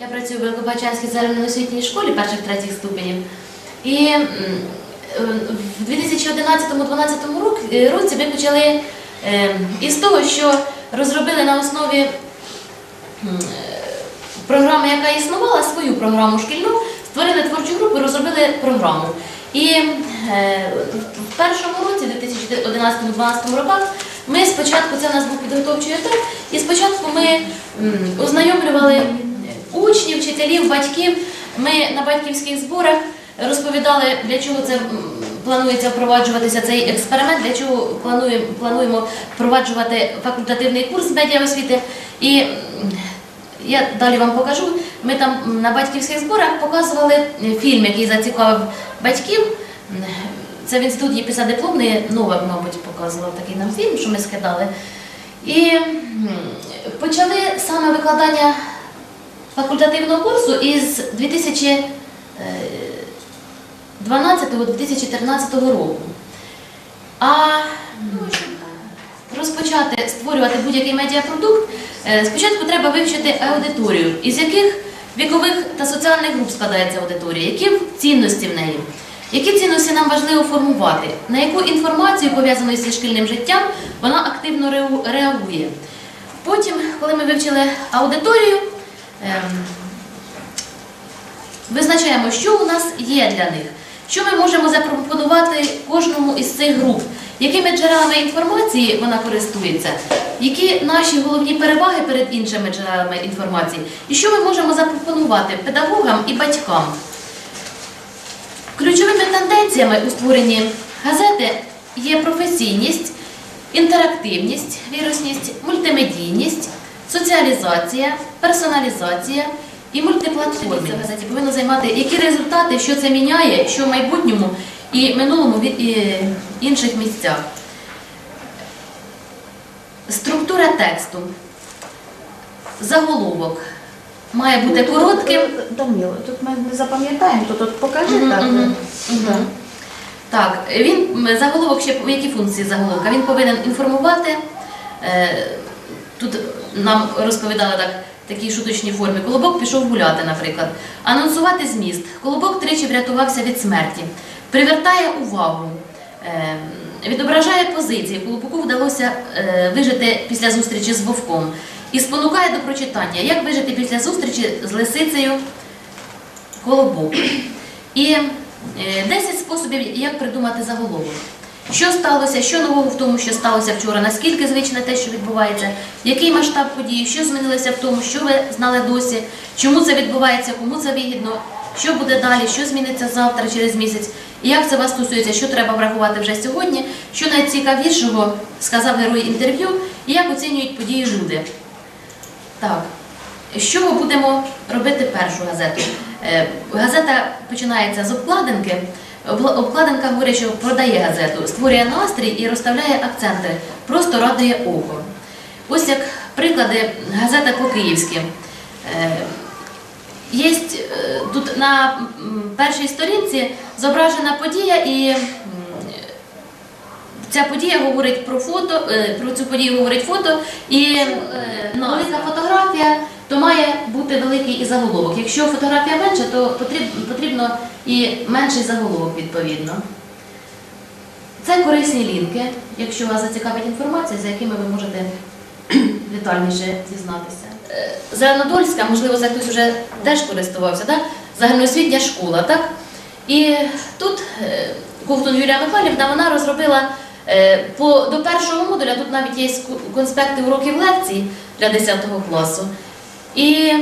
Я працюю в Великобачанській загальноосвітній школі перших третіх ступенів. І е, в 2011-2012 е, році ми почали е, із того, що розробили на основі програми, яка існувала, свою програму шкільну, створили творчу групу розробили програму. І в першому році, 2011-2012 роках, ми спочатку, це у нас був підготовчий етап, і спочатку ми ознайомлювали учнів, вчителів, батьків. Ми на батьківських зборах розповідали, для чого це планується впроваджуватися цей експеримент, для чого плануємо, плануємо впроваджувати факультативний курс медіаосвіти. І я далі вам покажу. Ми там на батьківських зборах показували е, фільм, який зацікавив батьків. Це в після дипломної Нова, мабуть, показував такий нам фільм, що ми скидали. І почали саме викладання факультативного курсу із 2012-2013 року. А розпочати створювати будь-який медіапродукт, е, спочатку треба вивчити аудиторію, із яких вікових та соціальних груп складається аудиторія, які цінності в неї, які цінності нам важливо формувати, на яку інформацію, пов'язану зі шкільним життям, вона активно реагує. Потім, коли ми вивчили аудиторію, визначаємо, що у нас є для них, що ми можемо запропонувати кожному із цих груп, якими джерелами інформації вона користується, які наші головні переваги перед іншими джерелами інформації, і що ми можемо запропонувати педагогам і батькам. Ключовими тенденціями у створенні газети є професійність, інтерактивність, вірусність, мультимедійність, соціалізація, персоналізація і мультиплатформість. Газеті повинно займати які результати, що це міняє, що в майбутньому і минулому від і інших місцях. Структура тексту. Заголовок має бути коротким. Данило, тут ми не запам'ятаємо, то тут покажи Мгм, так. мгм, мгм. Так, він заголовок ще які функції заголовка? Він повинен інформувати. е, Тут нам розповідали так такій шуточній формі. Колобок пішов гуляти, наприклад. Анонсувати зміст. Колобок тричі врятувався від смерті. Привертає увагу. е, Відображає позиції. Колобку вдалося е, вижити після зустрічі з вовком. І спонукає до прочитання, як вижити після зустрічі з лисицею колобок. І е, 10 способів, як придумати заголовок. Що сталося, що нового в тому, що сталося вчора, наскільки звичне те, що відбувається, який масштаб події, що змінилося в тому, що ви знали досі, чому це відбувається, кому це вигідно, що буде далі, що зміниться завтра, через місяць, і як це вас стосується, що треба врахувати вже сьогодні, що найцікавішого сказав герой інтерв'ю, і як оцінюють події люди. Так, з чого будемо робити першу газету? Е, Газета починається з обкладинки. Обкладинка говорить, що продає газету, створює настрій і розставляє акценти, просто радує око. Ось як приклади газета по-київськи. Е, Є тут на першій сторінці зображена подія і Ця подія говорить про фото, е, про цю подію говорить фото, і е, велика фотографія, то має бути великий і заголовок. Якщо фотографія менша, то потрібно, і менший заголовок відповідно. Це корисні лінки, якщо вас зацікавить інформація, за якими ви можете детальніше дізнатися. Е, Зеленодольська, можливо, це хтось вже теж користувався, так? загальноосвітня школа. Так? І тут е, Ковтун Юлія Михайлівна вона розробила е, по, до першого модуля, тут навіть є конспекти уроків лекцій для 10 класу. І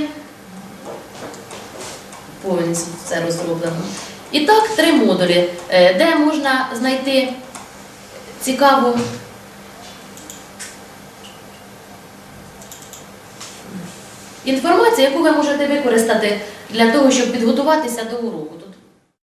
повністю це розроблено. І так, три модулі, е, де можна знайти цікаву інформацію, яку ви можете використати для того, щоб підготуватися до уроку.